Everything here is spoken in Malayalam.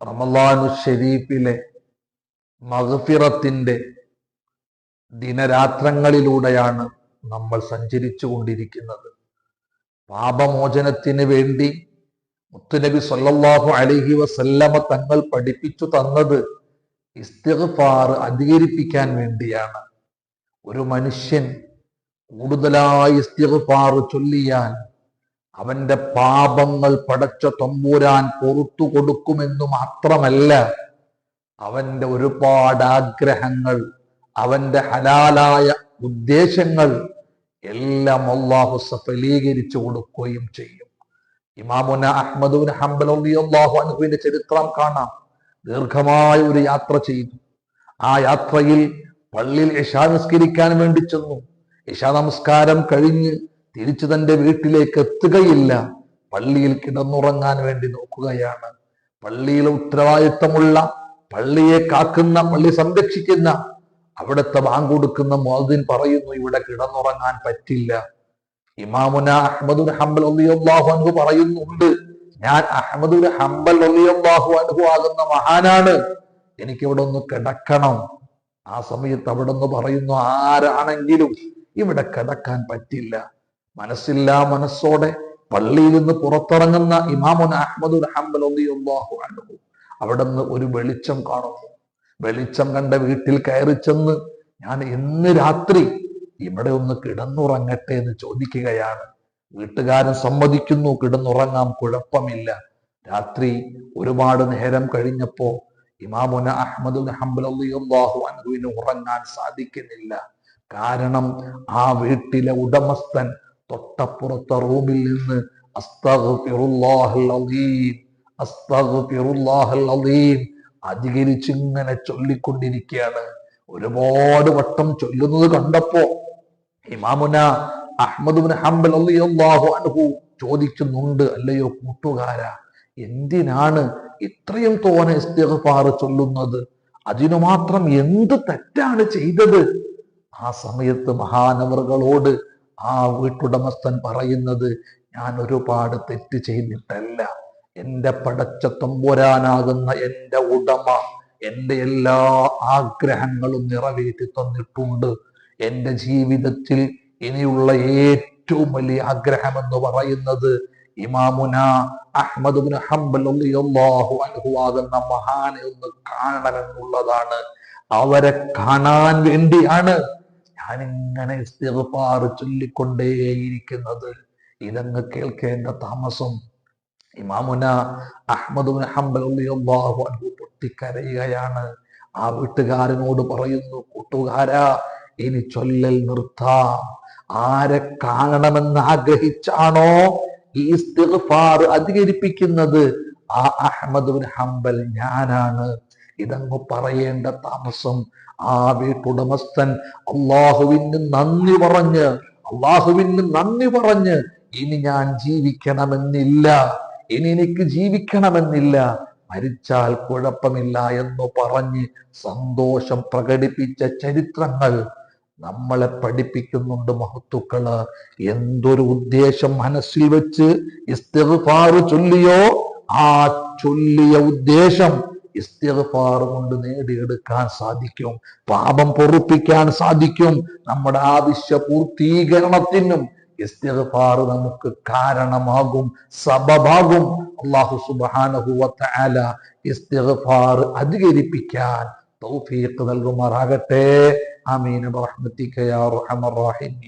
റമലാനു ഷെരീഫിലെ മഹഫിറത്തിന്റെ ദിനരാത്രങ്ങളിലൂടെയാണ് നമ്മൾ സഞ്ചരിച്ചു കൊണ്ടിരിക്കുന്നത് പാപമോചനത്തിന് വേണ്ടി മുത്തുനബി സല്ലാഹു അലഹി വസല്ലമ തങ്ങൾ പഠിപ്പിച്ചു തന്നത് ഇസ്തിഗ്ഫാർ അധികരിപ്പിക്കാൻ വേണ്ടിയാണ്. ഒരു മനുഷ്യൻ കൂടുതലായി ഇസ്തിഗ്ഫാർ ചൊല്ലിയാൽ അവന്റെ പാപങ്ങൾ പടച്ച തമ്പൂരാൻ പൊറത്തു കൊടുക്കുമെന്ന് മാത്രമല്ല അവന്റെ ഒരുപാട് ആഗ്രഹങ്ങൾ അവന്റെ ഹലാലായ ഉദ്ദേശങ്ങൾ എല്ലാം അള്ളാഹു സഫലീകരിച്ചു കൊടുക്കുകയും ചെയ്യും. ഇമാമുന അഹമ്മദുബിൻ ഹംബൽ അള്ളാഹു അനുവിന്റെ ചരിത്രം കാണാം. ദീർഘമായ ഒരു യാത്ര ചെയ്തു. ആ യാത്രയിൽ പള്ളിയിൽ ഇഷാ നിസ്കരിക്കാൻ വേണ്ടി ചെന്നു. ഇഷാ നമസ്കാരം കഴിഞ്ഞ് തിരിച്ചു തന്റെ വീട്ടിലേക്ക് എത്തുകയില്ല. പള്ളിയിൽ കിടന്നുറങ്ങാൻ വേണ്ടി നോക്കുകയാണ്. പള്ളിയിലെ ഉത്തരവാദിത്തമുള്ള പള്ളിയെ കാക്കുന്ന പള്ളി സംരക്ഷിക്കുന്ന അവിടുത്തെ കൊടുക്കുന്ന മോദിൻ പറയുന്നു ഇവിടെ കിടന്നുറങ്ങാൻ പറ്റില്ല. ഇമാമുന അഹമ്മദുൽ ഹംബൽ അള്ളിയാഹു അൻഹു പറയുന്നുണ്ട് ഞാൻ അഹമ്മദുൽ ഹംബൽ അള്ളിയാഹു അൻഹു ആകുന്ന മഹാനാണ്. എനിക്കിവിടെ ഒന്ന് കിടക്കണം. ആ സമയത്ത് അവിടെ നിന്ന് പറയുന്നു ആരാണെങ്കിലും ഇവിടെ കിടക്കാൻ പറ്റില്ല. മനസ്സില്ലാ മനസ്സോടെ പള്ളിയിൽ നിന്ന് പുറത്തിറങ്ങുന്ന ഇമാമുൻ അഹമ്മദുൽ ഹംബൽ അൻഹു അവിടെ നിന്ന് ഒരു വെളിച്ചം കാണുന്നു. വെളിച്ചം കണ്ട വീട്ടിൽ കയറി ചെന്ന് ഞാൻ ഇന്ന് രാത്രി ഇവിടെ ഒന്ന് കിടന്നുറങ്ങട്ടെ എന്ന് ചോദിക്കുകയാണ്. വീട്ടുകാരൻ സമ്മതിക്കുന്നു കിടന്നുറങ്ങാം കുഴപ്പമില്ല. രാത്രി ഒരുപാട് നേരം കഴിഞ്ഞപ്പോ ഇമാമുന അഹമ്മദ് ഹംബലാഹു അൻഹുവിന് ഉറങ്ങാൻ സാധിക്കുന്നില്ല. കാരണം ആ വീട്ടിലെ ഉടമസ്ഥൻ തൊട്ടപ്പുറത്തെ റൂമിൽ നിന്ന് അധികരിച്ചിങ്ങനെ ചൊല്ലിക്കൊണ്ടിരിക്കുകയാണ്. ഒരുപാട് വട്ടം ചൊല്ലുന്നത് കണ്ടപ്പോ ഇമാമുന അഹമ്മദ് അൻഹു ചോദിക്കുന്നുണ്ട് അല്ലയോ കൂട്ടുകാര എന്തിനാണ് ഇത്രയും തോനെ ഇസ്തിഗ്ഫാർ ചൊല്ലുന്നത്? അതിനു മാത്രം എന്ത് തെറ്റാണ് ചെയ്തത്? ആ സമയത്ത് മഹാനവറുകളോട് ആ വീട്ടുടമസ്ഥൻ പറയുന്നത് ഞാൻ ഒരുപാട് തെറ്റ് ചെയ്തിട്ടല്ല. എന്റെ പടച്ച തമ്പുരാനാകുന്ന എന്റെ ഉടമ എന്റെ എല്ലാ ആഗ്രഹങ്ങളും നിറവേറ്റി തന്നിട്ടുണ്ട്. എന്റെ ജീവിതത്തിൽ ഇനിയുള്ള ഏറ്റവും വലിയ ആഗ്രഹം എന്ന് പറയുന്നത് ഇമാമുന അഹമ്മദ് ഹംബൽ അള്ളാഹു അൻഹു മഹാനെ ഒന്ന് കാണണമെന്നുള്ളതാണ്. അവരെ കാണാൻ വേണ്ടിയാണ് ഞാൻ ഇങ്ങനെ ഇസ്തിഗ്ഫാർ ചൊല്ലിക്കൊണ്ടേയിരിക്കുന്നത്. ഇതങ്ങ് കേൾക്കേണ്ട താമസം ഇമാമുന അഹമ്മദ് ഹംബൽ പൊട്ടിക്കരയുകയാണ്. ആ വീട്ടുകാരനോട് പറയുന്നു കൂട്ടുകാരാ ഇനി ചൊല്ലൽ നിർത്താം. ആരെ കാണണമെന്ന് ആഗ്രഹിച്ചാണോ ഈ ഇസ്തിഗ്ഫാർ അധികരിപ്പിക്കുന്നത്? ആ അഹമ്മദ് ഹംബൽ ഞാനാണ്. ഇതങ്ങ് പറയേണ്ട താമസം ആ വീട്ടുടമസ്ഥൻ അള്ളാഹുവിന് നന്ദി പറഞ്ഞ് അള്ളാഹുവിന് നന്ദി പറഞ്ഞ് ഇനി ഞാൻ ജീവിക്കണമെന്നില്ല ഇനി എനിക്ക് ജീവിക്കണമെന്നില്ല മരിച്ചാൽ കുഴപ്പമില്ല എന്ന് പറഞ്ഞ് സന്തോഷം പ്രകടിപ്പിച്ച ചരിത്രങ്ങൾ നമ്മളെ പഠിപ്പിക്കുന്നുണ്ട് മഹത്തുക്കൾ. എന്തൊരു ഉദ്ദേശം മനസ്സിൽ വെച്ച് ഇസ്തിഗ്ഫാർ ചൊല്ലിയോ? ആ ചൊല്ലിയ ഉദ്ദേശം കൊണ്ട് നേടിയെടുക്കാൻ സാധിക്കും. പാപം പൊറുപ്പിക്കാൻ സാധിക്കും. നമ്മുടെ ആവശ്യ പൂർത്തീകരണത്തിനും ഇസ്തിഗ്ഫാർ നമുക്ക് കാരണമാകും സബബാകും. അള്ളാഹു സുബ്ഹാനഹു വ ഇസ്തിഗ്ഫാർ അധികരിപ്പിക്കാൻ തൗഫീഖ് നൽകുമാറാകട്ടെ. ആമീൻ. റഹീം